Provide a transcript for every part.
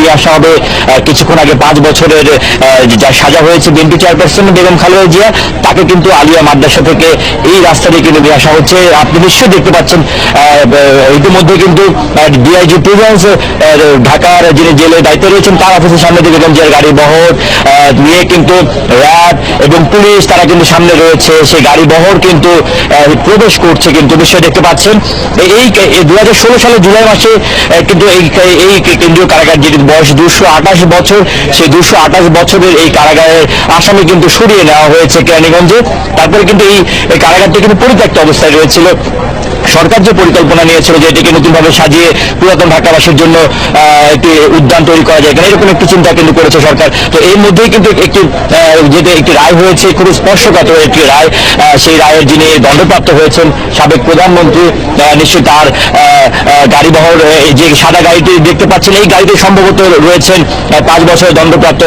নিয়ে আসা হবে। কিছুক্ষণ আগে পাঁচ বছরের যা সাজা হয়েছে বিএনপি চেয়ারপারসন বেগম খালেদা জিয়া, তাকে কিন্তু আলিয়া মাদ্রাসা থেকে এই রাস্তা দিয়ে কিন্তু নিয়ে আসা হচ্ছে। আপনি নিশ্চয়ই দেখতে পাচ্ছেন ইতিমধ্যে কিন্তু ডিআইজি প্রেজেন্স ঢাকার যিনি জেলের দায়িত্বে রয়েছেন, তার অফিসের সামনে দিয়ে বেগম জিয়ার গাড়ি বহর নিয়ে কিন্তু র্যাব এবং পুলিশ তারা কিন্তু সামনে রয়েছে। সেই গাড়ি বহর কিন্তু প্রবেশ করছে কিন্তু নিশ্চয়ই দেখতে পাচ্ছেন। এই দু সালের জুলাই মাসে কিন্তু এই কেন্দ্রীয় কারাগার যেটি বয়স দুশো আঠাশ বছর, সেই দুশো আঠাশ বছরের এই কারাগারের আসামি কিন্তু সরিয়ে নেওয়া হয়েছে কেরানীগঞ্জে। তারপরে কিন্তু এই কারাগারটি কিন্তু পরিত্যক্ত অবস্থায় রয়েছিল। সরকার যে পরিকল্পনা নিয়েছিল যে এটিকে নতুনভাবে সাজিয়ে পুরাতন ঢাকাবাসীর জন্য একটি উদ্যান তৈরি করা যায় এখানে এরকম একটি চিন্তা কিন্তু করেছে সরকার। তো এর মধ্যেই কিন্তু একটি যেটা একটি রায় হয়েছে খুব স্পর্শকাতর একটি রায় সেই রায়ের যিনি দণ্ডপ্রাপ্ত হয়েছেন সাবেক প্রধানমন্ত্রী নিশ্চয়ই তার গাড়িবহর যে সাদা গাড়িটি দেখতে পাচ্ছেন, এই গাড়িতে সম্ভবত রয়েছেন পাঁচ বছরের দণ্ডপ্রাপ্ত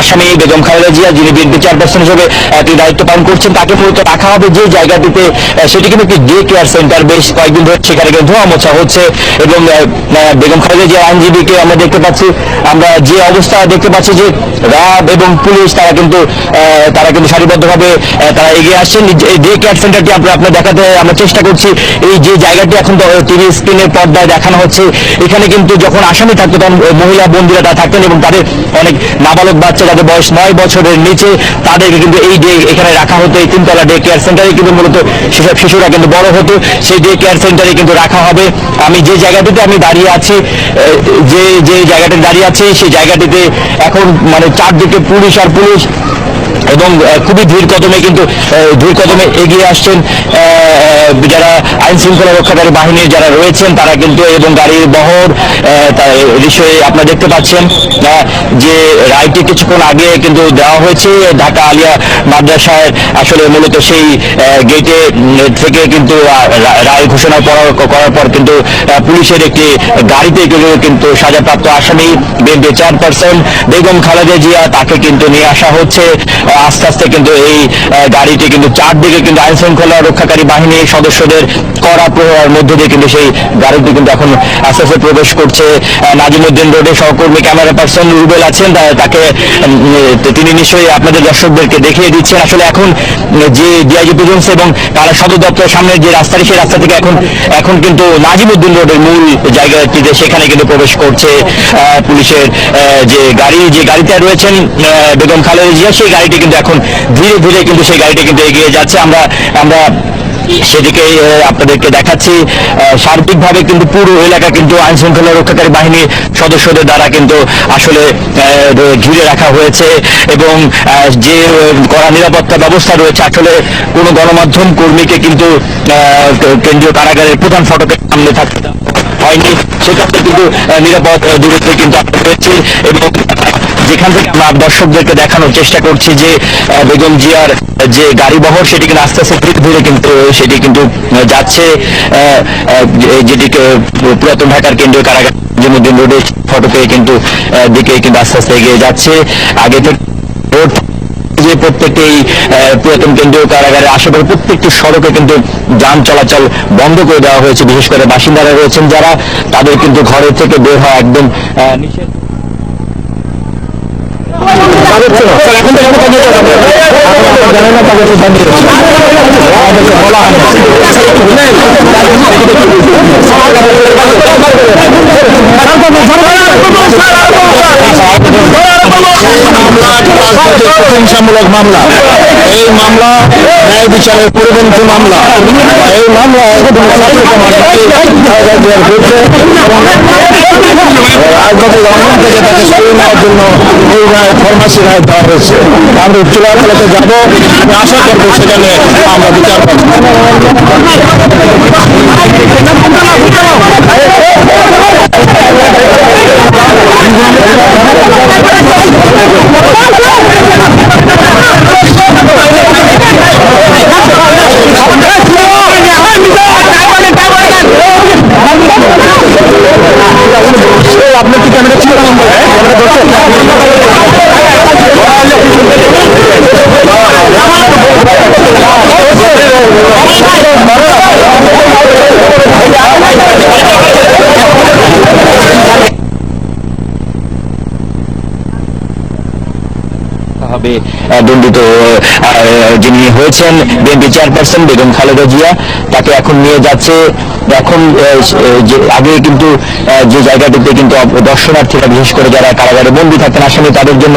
আসামি বেগম খালেদা জিয়া, যিনি বিএনপি চেয়ারপারসন হিসেবে তিনি দায়িত্ব পালন করছেন। তাকে মূলত রাখা হবে যে জায়গাটিতে সেটি কিন্তু একটি ডে কেয়ার সেন্টার। বেশ কয়েকদিন ধরে সেখানে কিন্তু ধোয়া মোছা হচ্ছে এবং বেগম খালেদা জিয়া আইনজীবীকে আমরা দেখতে পাচ্ছি, আমরা যে অবস্থা দেখতে পাচ্ছি যে র্যাব এবং পুলিশ, তারা কিন্তু তারা কিন্তু সারিবদ্ধভাবে তারা এগিয়ে আসছেন। এই ডে কেয়ার সেন্টারটি আমরা আপনার দেখাতে, আমরা চেষ্টা করছি, এই যে জায়গাটি এখন, টিভি স্ক্রিনের পর্দায় দেখানো হচ্ছে। এখানে কিন্তু যখন আসামি থাকতো, তখন মহিলা বন্দীরা তারা থাকতেন এবং তাদের অনেক নাবালক বাচ্চা যাদের বয়স নয় বছরের নিচে, তাদেরকে কিন্তু এই ডে এখানে রাখা হতো। এই তিনতলা ডে কেয়ার সেন্টারে কিন্তু মূলত সেসব শিশুরা কিন্তু বড় হতো। সেই ডে কেয়ার সেন্টারে কিন্তু রাখা হবে। আমি যে জায়গাটিতে আমি দাঁড়িয়ে আছি যে যে জায়গাটিতে দাঁড়িয়ে আছি, সেই জায়গাটিতে এখন মানে চারদিকে পুলিশ আর পুলিশ এবং খুবই ধীর কদমে কিন্তু ধীর কদমে এগিয়ে আসছেন যারা আইন শৃঙ্খলা রক্ষাকারী বাহিনীর যারা রয়েছেন, তারা কিন্তু এবং গাড়ির বহর বিষয়ে আপনারা দেখতে পাচ্ছেন যে রায়টি কিছুক্ষণ আগে কিন্তু দেওয়া হয়েছে, ঢাকা আলিয়া মাদ্রাসায় আসলে মূলত সেই গেটে থেকে কিন্তু রায় ঘোষণা করার করার পর কিন্তু পুলিশের একটি গাড়িতে কিন্তু- সাজাপ্রাপ্ত আসামি বিএনপি চেয়ারপারসন বেগম খালেদা জিয়া তাকে কিন্তু নিয়ে আসা হচ্ছে। আস্তে আস্তে কিন্তু এই গাড়িটি কিন্তু চারদিকে কিন্তু আইন শৃঙ্খলা রক্ষাকারী বাহিনীর সদস্যদের কড়া প্রহার মধ্য দিয়ে কিন্তু সেই গাড়িটি কিন্তু এখন আস্তে আস্তে প্রবেশ করছে। নাজিমুদ্দিন রোডের সহকর্মী ক্যামেরা পার্সন রুবেল আছেন তাকে তিনি নিশ্চয়ই আপনাদের দর্শকদেরকে দেখিয়ে দিচ্ছেন। আসলে এখন যে ডিআইজি প্রেজেন্স এবং কারা সদর দপ্তরের সামনে যে রাস্তাটি সেই রাস্তা থেকে এখন এখন কিন্তু নাজিমুদ্দিন রোডের মূল জায়গাটিতে সেখানে কিন্তু প্রবেশ করছে। পুলিশের যে গাড়ি, যে গাড়িতে রয়েছেন বেগম খালেদা জিয়া, সেই গাড়িটি কিন্তু এখন ধীরে ধীরে কিন্তু সেই গাড়িটি কিন্তু এগিয়ে যাচ্ছে। আমরা আমরা সেদিকে আপনাদেরকে দেখাচ্ছি। সার্বিকভাবে কিন্তু পুরো এলাকা কিন্তু আইন শৃঙ্খলা রক্ষাকারী বাহিনীর সদস্যদের দ্বারা কিন্তু আসলে ঘিরে রাখা হয়েছে এবং যে কড়া নিরাপত্তা ব্যবস্থা রয়েছে, আসলে কোনো গণমাধ্যম কর্মীকে কিন্তু কেন্দ্রীয় কারাগারের প্রধান ফটকের সামনে থাকতে হয়নি। সেক্ষেত্রে কিন্তু নিরাপদ দূরত্বে কিন্তু আমরা রয়েছি এবং যেখান থেকে আমরা দর্শকদেরকে দেখানোর চেষ্টা করছি যে বেগম জিয়ার যে গাড়ি বহর সেটি কিন্তু আস্তে আস্তে ধীরে ধীরে কিন্তু সেটি কিন্তু যাচ্ছে যেটিকে পুরাতন ঢাকার কেন্দ্রীয় কারাগার জিমুদ্দিন রোডের ফটকে কিন্তু দিকে কিন্তু আস্তে আস্তে এগিয়ে যাচ্ছে। আগে থেকে রোড যে প্রত্যেকটি পুরাতন কেন্দ্রীয় কারাগারের আশেপাশে প্রত্যেকটি সড়কে কিন্তু যান চলাচল বন্ধ করে দেওয়া হয়েছে। বিশেষ করে বাসিন্দারা রয়েছেন যারা, তাদের কিন্তু ঘরের থেকে বের হওয়া একদম নিষেধ। এখন তো কোনো কাজে যাবে না। আপনারা জানেন না কাগজে বন্ধ রয়েছে। প্রশংসামূলক মামলা। এই মামলা ন্যায় বিচারের পরিপন্থী মামলা। এই মামলা রাজনৈতিক অঙ্গন থেকে তাকে সরিয়ে নেওয়ার জন্য যাব। আশা করব সেখানে আমরা বিচার আপনার কি ক্যামেরা ছিল? ভাবে দণ্ডিত যিনি হয়েছেন বিএনপি চেয়ারপারসন বেগম খালেদা জিয়া, তাকে এখন নিয়ে যাচ্ছে। এখন আগে কিন্তু যে জায়গাটিতে কিন্তু দর্শনার্থীরা, বিশেষ করে যারা কারাগারে বন্দী থাকতেন আসামি তাদের জন্য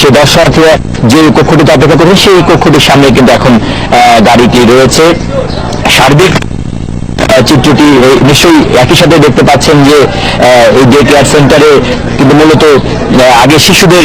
সেই দর্শনার্থীরা যে কক্ষটিতে অপেক্ষা করবে সেই কক্ষটির সামনে কিন্তু এখন গাড়িটি রয়েছে। সার্বিক চিত্রটি নিশ্চয়ই একই সাথে দেখতে পাচ্ছেন যে এই ডে কেয়ার সেন্টারে কিন্তু মূলত আগে শিশুদের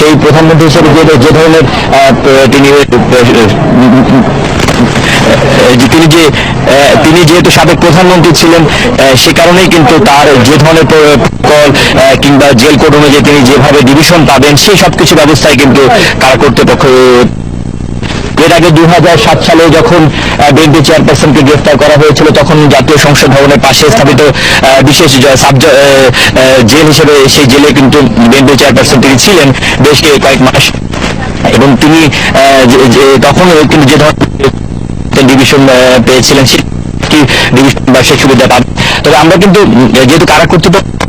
সেই প্রধানমন্ত্রী হিসেবে যে যে ধরনের তিনি তিনি যে তিনি যেহেতু সাবেক প্রধানমন্ত্রী ছিলেন সে কারণেই কিন্তু তার যে ধরনের প্রকল কিংবা জেল কোড অনুযায়ী তিনি যেভাবে ডিভিশন পাবেন, সেই সবকিছু ব্যবস্থায় কিন্তু কারা কর্তৃপক্ষ এর আগে দুই হাজার সাত সালে যখন বিএনপি চেয়ারপারসনকে গ্রেফতার করা হয়েছিল, তখন জাতীয় সংসদ ভবনের পাশে স্থাপিত বিশেষ জেল হিসেবে সেই জেলে কিন্তু বিএনপি চেয়ারপারসন তিনি ছিলেন বেশ কয়েক মাস। এবং তিনি তখন কিন্তু যে ধরনের ডিভিশন পেয়েছিলেন, সেই ডিভিশন বা সেই সুবিধা পাবেন তবে আমরা কিন্তু, যেহেতু কারা কর্তৃপক্ষ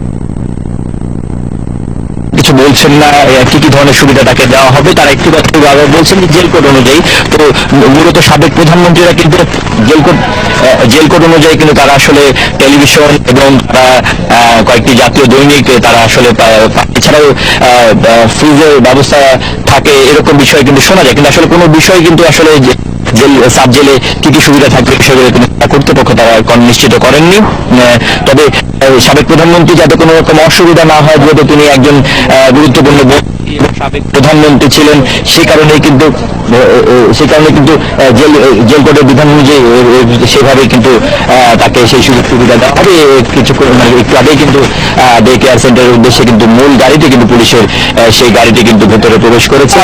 কিছু বলছেন না কি কি ধরনের সুবিধা তাকে দেওয়া হবে? তারা একটু কথা বলছেন যে জেল কোড অনুযায়ী, তো মূলত সাবেক প্রধানমন্ত্রীরা কিন্তু জেল কোড জেল কোড অনুযায়ী কিন্তু তারা আসলে টেলিভিশন এবং কয়েকটি জাতীয় দৈনিক তারা আসলে এছাড়াও ফ্রিজের ব্যবস্থা থাকে, এরকম বিষয় কিন্তু শোনা যায়। কিন্তু আসলে কোনো বিষয় কিন্তু আসলে জেল, সাব জেলে কি কি সুবিধা থাকবে সেগুলো কিন্তু কর্তৃপক্ষ তারা কন- নিশ্চিত করেননি। তবে সাবেক প্রধানমন্ত্রী যাতে কোনো রকম অসুবিধা না হয়, যেহেতু তিনি একজন গুরুত্বপূর্ণ সাবেক প্রধানমন্ত্রী ছিলেন, সে কারণে কিন্তু সে কারণে কিন্তু জেল জেল কোর্টের বিধান অনুযায়ী সেভাবে কিন্তু তাকে সেই সুযোগ সুবিধা দেওয়া হবে। কিছু মানে একটু আগেই কিন্তু ডে কেয়ার সেন্টারের উদ্দেশ্যে কিন্তু মূল গাড়িতে কিন্তু পুলিশের সেই গাড়িটি কিন্তু ভেতরে প্রবেশ করেছে।